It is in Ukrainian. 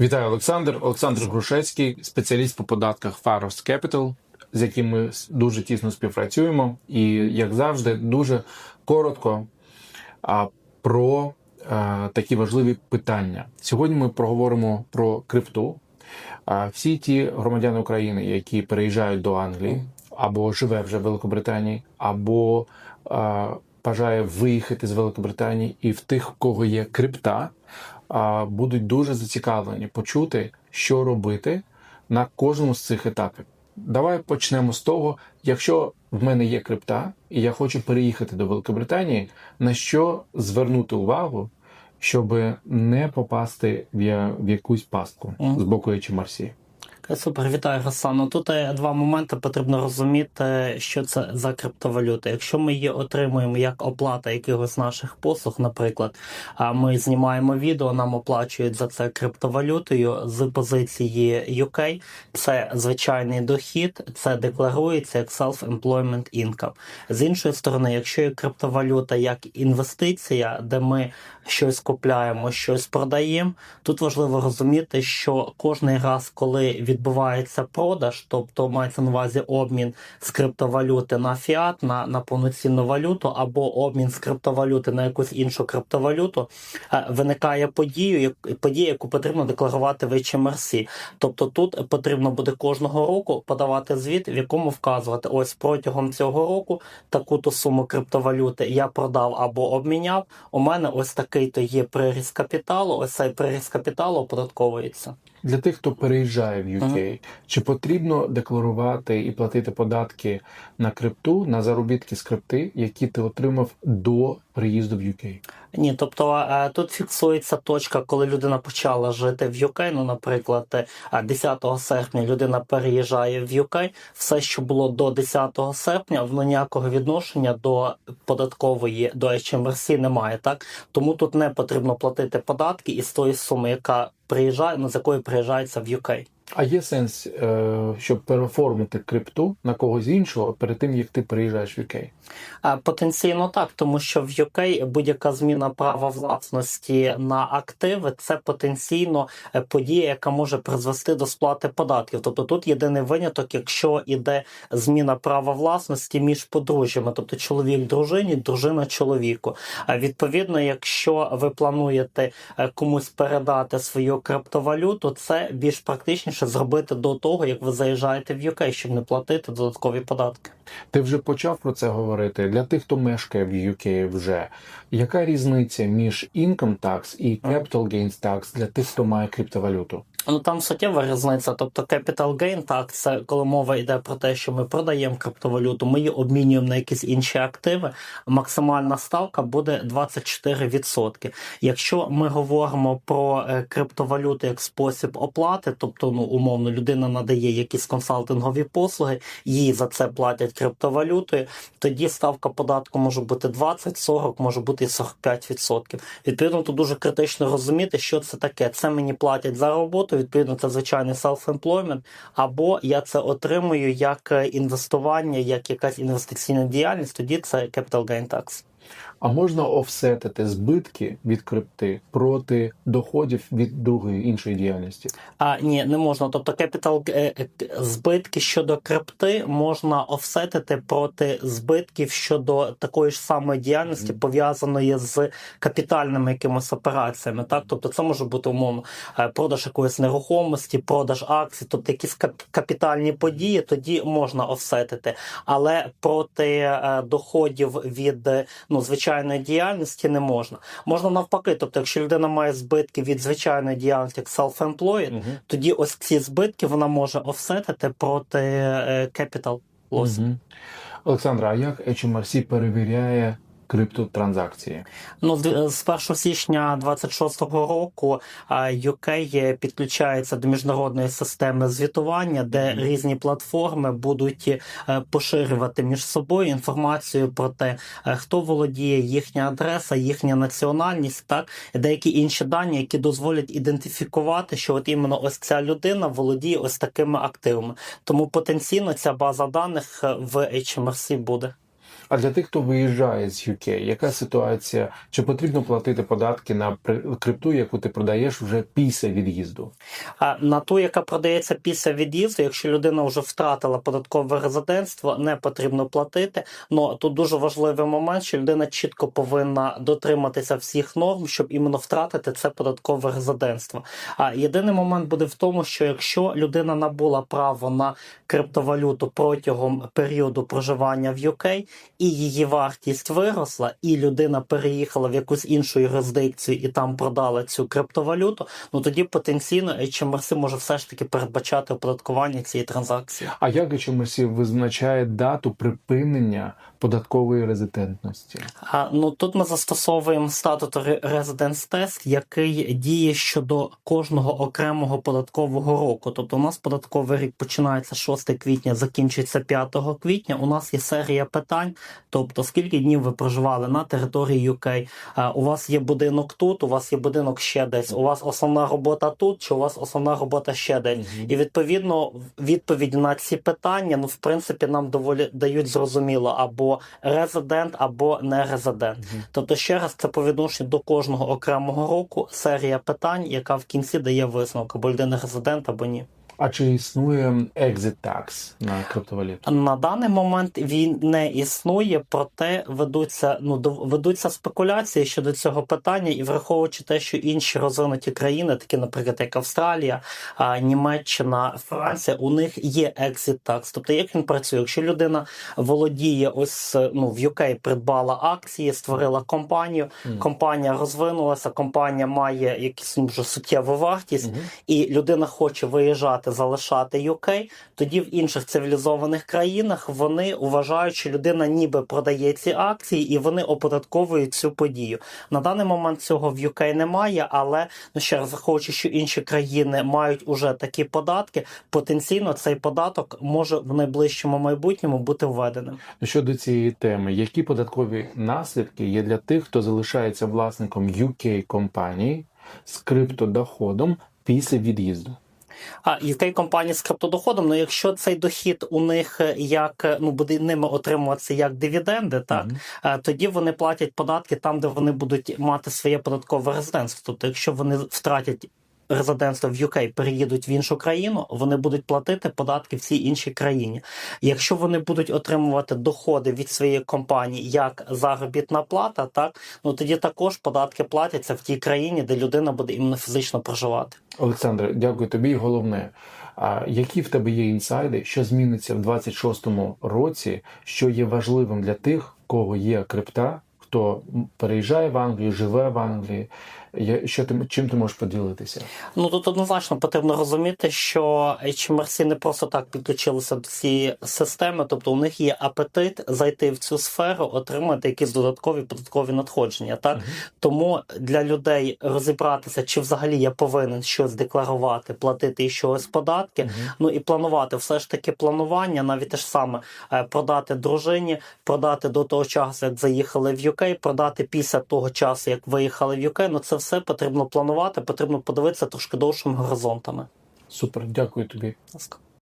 Вітаю, Олександр. Олександр Грушецький, спеціаліст по податках Faros Capital, з яким ми дуже тісно співпрацюємо. І, як завжди, дуже коротко про а, такі важливі питання. Сьогодні ми проговоримо про крипту. Всі ті громадяни України, які переїжджають до Англії, або живе вже в Великобританії, або а, бажає виїхати з Великобританії, і в тих, в кого є крипта, будуть дуже зацікавлені почути, що робити на кожному з цих етапів. Давай почнемо з того, якщо в мене є крипта, і я хочу переїхати до Великобританії, на що звернути увагу, щоб не попасти в, якусь пастку з боку HMRC. Супер, вітаю, Руслан. Тут е, два моменти потрібно розуміти, що це за криптовалюта. Якщо ми її отримуємо як оплата якихось наших послуг, наприклад, ми знімаємо відео, нам оплачують за це криптовалютою з позиції UK. Це звичайний дохід, це декларується як self-employment income. З іншої сторони, якщо є криптовалюта як інвестиція, де ми щось купляємо, щось продаємо, тут важливо розуміти, що кожний раз, коли відбувається продаж, тобто мається на увазі обмін з криптовалюти на фіат, на, на повноцінну валюту, або обмін з криптовалюти на якусь іншу криптовалюту, е, виникає подію, подія, яку потрібно декларувати в HMRC. Тобто тут потрібно буде кожного року подавати звіт, в якому вказувати, ось протягом цього року таку-то суму криптовалюти я продав або обміняв. У мене ось такий-то є приріст капіталу. Ось цей приріст капіталу оподатковується. Для тих, хто переїжджає в UK, чи потрібно декларувати і платити податки на крипту, на заробітки з крипти, які ти отримав до приїзду в UK? Ні, тобто е, тут фіксується точка, коли людина почала жити в UK. Ну, наприклад, е, 10 серпня людина переїжджає в UK. Все, що було до 10 серпня, воно ніякого відношення до податкової до HMRC немає. Так тому тут не потрібно платити податки із тої суми, яка приїжджає, ну з якої приїжджається в UK. А є сенс, е, щоб переоформити крипту на когось іншого перед тим, як ти приїжджаєш в UK? Потенційно так, тому що в UK будь-яка зміна права власності на активи це потенційно е, подія, яка може призвести до сплати податків. Тобто тут єдиний виняток, якщо іде зміна права власності між подружжями, тобто чоловік дружині, дружина чоловіку. А відповідно, якщо ви плануєте е, комусь передати свою криптовалюту, це більш практичніше зробити до того, як ви заїжджаєте в UK, щоб не платити додаткові податки. Ти вже почав про це говорити. Для тих, хто мешкає в UK вже, яка різниця між income tax і capital gains tax для тих, хто має криптовалюту? Ну там суттєва різниця. Тобто capital gain, так, це коли мова йде про те, що ми продаємо криптовалюту, ми її обмінюємо на якісь інші активи. Максимальна ставка буде 24%. Якщо ми говоримо про е, криптовалюту як спосіб оплати, тобто ну умовно людина надає якісь консалтингові послуги, їй за це платять криптовалютою, тоді ставка податку може бути 20, 40, може бути і 45%. Відповідно, тут дуже критично розуміти, що це таке. Це мені платять за роботу, відповідно, це звичайний self-employment, або я це отримую як е, інвестування, як якась інвестиційна діяльність, тоді це capital gain tax. А можна офсетити збитки від крипти проти доходів від другої іншої діяльності? А ні, не можна. Тобто capital е, е, збитки щодо крипти можна офсетити проти збитків щодо такої ж самої діяльності, пов'язаної з капітальними якимось операціями. Так, тобто це може бути умовно е, продаж якоїсь нерухомості, продаж акцій, тобто якісь капітальні події, тоді можна офсетити. Але проти доходів від ну звичайної діяльності не можна. Можна навпаки, тобто, якщо людина має збитки від звичайної діяльності, як self-employed, тоді ось ці збитки вона може офсетити проти е, capital loss. Мгм. Олександра, а як HMRC перевіряє криптотранзакції? Ну, з з 1 січня 26-го року UK підключається до міжнародної системи звітування, де різні платформи будуть е, поширювати між собою інформацію про те, е, хто володіє їхня адреса, їхня національність, так і деякі інші дані, які дозволять ідентифікувати, що от іменно ось ця людина володіє ось такими активами. Тому потенційно ця база даних е, в HMRC буде. А для тих, хто виїжджає з UK, яка ситуація? Чи потрібно платити податки на крипту, яку ти продаєш вже після від'їзду? А на ту, яка продається після від'їзду, якщо людина вже втратила податкове резидентство, не потрібно платити. Ну тут дуже важливий момент, що людина чітко повинна дотриматися всіх норм, щоб іменно втратити це податкове резидентство. А єдиний момент буде в тому, що якщо людина набула право на криптовалюту протягом періоду проживання в UK, і її вартість виросла, і людина переїхала в якусь іншу юрисдикцію і там продала цю криптовалюту, ну тоді потенційно HMRC може все ж таки передбачати оподаткування цієї транзакції. А як HMRC визначає дату припинення податкової резидентності? А, ну тут ми застосовуємо статутary Residence Test, який діє щодо кожного окремого податкового року. Тобто у нас податковий рік починається 6 квітня, закінчується 5 квітня. У нас є серія питань, тобто скільки днів ви проживали на території UK, у вас є будинок тут, у вас є будинок ще десь, у вас основна робота тут, чи у вас основна робота ще десь. І відповідно відповіді на ці питання, ну в принципі, нам доволі дають зрозуміло або резидент, або не резидент. Тобто, ще раз, це по відношенню до кожного окремого року серія питань, яка в кінці дає висновок, або людина резидент, або ні. А чи існує exit tax на криптовалюту? На даний момент він не існує, проте ведуться ну ведуться спекуляції щодо цього питання, і враховуючи те, що інші розвинуті країни, такі, наприклад, як Австралія, Німеччина, Франція, у них є exit tax. Тобто, як він працює? Якщо людина володіє ось ну в UK придбала акції, створила компанію, Мгм. компанія розвинулася, компанія має якусь ну, вже суттєву вартість Мгм. і людина хоче виїжджати, залишати UK, тоді в інших цивілізованих країнах вони вважають, що людина ніби продає ці акції і вони оподатковують цю подію. На даний момент цього в UK немає, але ну ще раз враховуючи, що інші країни мають уже такі податки, потенційно цей податок може в найближчому майбутньому бути введеним. Ну, Щодо цієї теми, які податкові наслідки є для тих, хто залишається власником UK компаній з криптодоходом після від'їзду? А який компанії з криптодоходом, ну якщо цей дохід у них е, як е, ну буде ними отримуватися як дивіденди, так е, тоді вони платять податки там, де вони будуть мати своє податкове резидентство. Тобто, якщо вони втратять резидентство в UK, переїдуть в іншу країну, вони будуть платити податки в цій іншій країні. Якщо вони будуть отримувати доходи від своєї компанії як заробітна плата, так ну тоді також податки платяться в тій країні, де людина буде іменно фізично проживати. Олександре, дякую тобі. Головне, а які в тебе є інсайди, що зміниться в 26-му році, що є важливим для тих, кого є крипта, хто переїжджає в Англію, живе в Англії. Що ти чим ти можеш поділитися? Ну тут однозначно потрібно розуміти, що HMRC не просто так підключилися до цієї системи, тобто у них є апетит зайти в цю сферу, отримати якісь додаткові податкові надходження. Так тому для людей розібратися, чи взагалі я повинен щось декларувати, платити і щось податки. Ну і планувати все ж таки планування, навіть те ж саме е, продати дружині, продати до того часу, як заїхали в UK, продати після того часу, як виїхали в UK. Ну це все потрібно планувати, потрібно подивитися трошки довшими горизонтами. Супер, дякую тобі. Ласка.